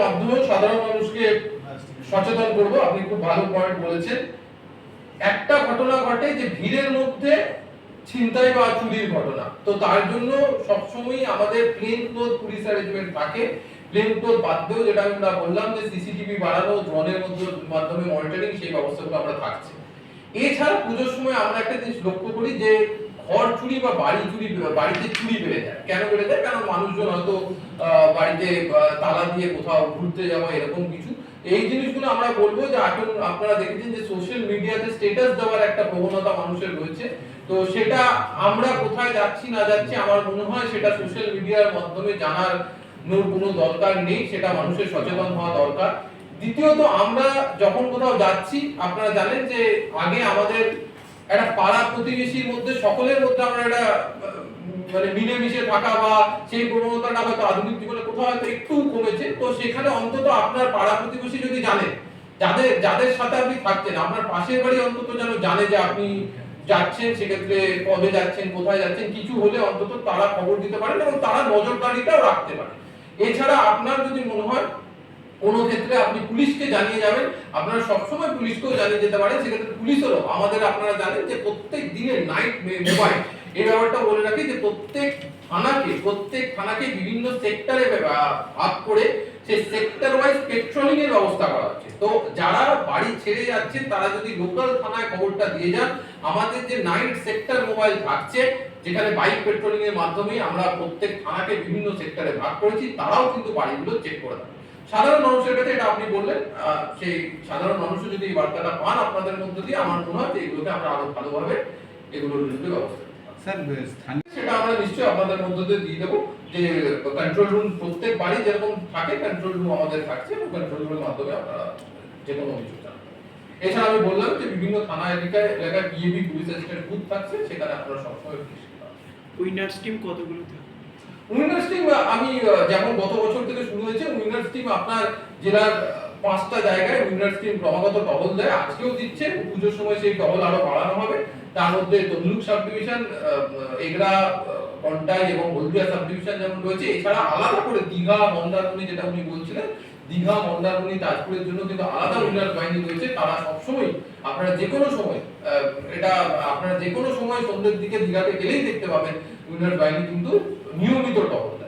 মাধ্যমেও সাধারণ মানুষকে সচেতন করব। আপনি খুব ভালো পয়েন্ট বলেছেন। একটা ঘটনা ঘটে যে ভিড়ের মধ্যে ছিনতাই বা চুরির ঘটনা। তো তার জন্য সবসময় আমাদের প্লেন ক্লোথ পুলিশ অ্যারেঞ্জমেন্ট থাকে। প্লেন ক্লোথ বাদ দিয়েও যেটা আমরা বললাম যে সিসিটিভি বাড়ানো ড্রোনের মধ্যে মাধ্যমে মনিটরিং সেই ব্যবস্থাগুলো আমরা থাকছে। এছাড়া পুজোর সময় আমরা একটা জিনিস লক্ষ্য করি যে ঘর চুরি বা বাড়ি চুরি, বাড়িতে চুরি বেড়ে যায়। কেন বেড়ে যায়? কারণ মানুষজন হয়তো বাড়িতে তালা দিয়ে কোথাও ঘুরতে যাওয়া, এরকম কিছু? এই জিনিসগুলো আমরা বলব যে এখন আপনারা দেখেছেন যে সোশ্যাল মিডিয়াতে স্ট্যাটাস দেওয়ার একটা প্রবণতা মানুষের রয়েছে। তো সেটা আমরা কোথায় যাচ্ছি, না যাচ্ছি, আমার মনে হয় সেটা সোশ্যাল মিডিয়ার মাধ্যমে জানার কোনো দরকার নেই, সেটা মানুষের সচেতন হওয়া দরকার। দ্বিতীয়ত, আমরা যখন কোথাও যাচ্ছি, আপনারা জানেন যে আগে আমাদের একটা পাড়া প্রতিবেশীর মধ্যে, সকলের মধ্যে আমরা একটা মানে মিলেমিশে থাকা বা সেই প্রবণতাটা হয়তো আধুনিক জীবনে কোথাও হয়তো একটু কমেছে। তো সেখানে অন্তত আপনার পাড়া প্রতিবেশী যদি জানে, যাদের যাদের সাথে আপনি থাকছেন, আপনার পাশের বাড়ি অন্তত যেন জানে যে আপনি যাচ্ছেন, সেক্ষেত্রে কবে যাচ্ছেন, কোথায় যাচ্ছেন, কিছু হলে অন্তত তারা খবর দিতে পারেন এবং তারা নজরদারিটাও রাখতে পারে এছাড়া আপনার যদি মনে হয় কোনো ক্ষেত্রে আপনি পুলিশকে জানিয়ে যাবেন। আপনারা সবসময় পুলিশকেও জানিয়ে যেতে পারেন, সেক্ষেত্রে পুলিশেরও আমাদের আপনারা জানেন যে প্রত্যেক দিনের নাইট মোবাইল এই ব্যাপারটা বলে রাখি যে প্রত্যেক থানাকে প্রত্যেক থানাকে বিভিন্ন সেক্টরে ভাগ করে সেই সেক্টর ওয়াইজ পেট্রোলিং এর ব্যবস্থা করা হচ্ছে। তো যারা বাড়ি ছেড়ে যাচ্ছেন তারা যদি লোকাল থানায় খবরটা দিয়ে যান, আমাদের যে নাইট সেক্টর মোবাইল থাকছে, যেখানে বাইক পেট্রোলিং এর মাধ্যমে আমরা প্রত্যেক থানাকে বিভিন্ন সেক্টরে ভাগ করেছি, তারাও কিন্তু বাড়িগুলো চেক করে দেয়। সাধারণ মানুষের কাছে এটা আপনি বললেন সেই সাধারণ মানুষও যদি এই বার্তাটা পান আপনাদের মধ্য দিয়ে আমার মনে হয় যে এগুলোকে আমরা আরও ভালোভাবে এগুলোর বিরুদ্ধে ব্যবস্থা স্যার সেটা আমরা নিশ্চয়ই আপনাদের মধ্যে দিয়ে দিয়ে দেবো যে কন্ট্রোল রুম প্রত্যেক বাড়ি যেরকম থাকে কন্ট্রোল রুম আমাদের থাকছে এবং কন্ট্রোল রুমের মাধ্যমে আপনারা যে কোনো অভিযোগ এছাড়া আমি বললাম যে বিভিন্ন থানা এলাকায় এলাকায় বিএবি পুলিশ অ্যাসিস্ট্যান্ট বুথ থাকছে সেখানে আপনারা সবসময়। উইনার্স টিম কতগুলো থাকে? উইনার্স টিম আমি যেমন গত বছর থেকে শুরু হয়েছে আপনার জেলার পাঁচটা জায়গায় উইনার্স টিম ক্রমাগত টহল দেয়। আজকেও দিচ্ছে, পুজোর সময় সেই টহল আরও বাড়ানো হবে। তার মধ্যে তমলুক সাব ডিভিশন এগরা কন্টাই এবং হলদিয়া সাব ডিভিশন যেমন রয়েছে। এছাড়া আলাদা করে দীঘা, মন্দারমণি যেটা উনি বলছিলেন, দীঘা, মন্দারমণি, তাজপুরের জন্য কিন্তু আলাদা উইনার বাহিনী রয়েছে। তারা সবসময় আপনারা যে কোনো সময় এটা আপনারা যে কোনো সময় সন্ধ্যের দিকে দীঘাতে গেলেই দেখতে পাবেন উইনার বাহিনী কিন্তু নিয়মিত টহল।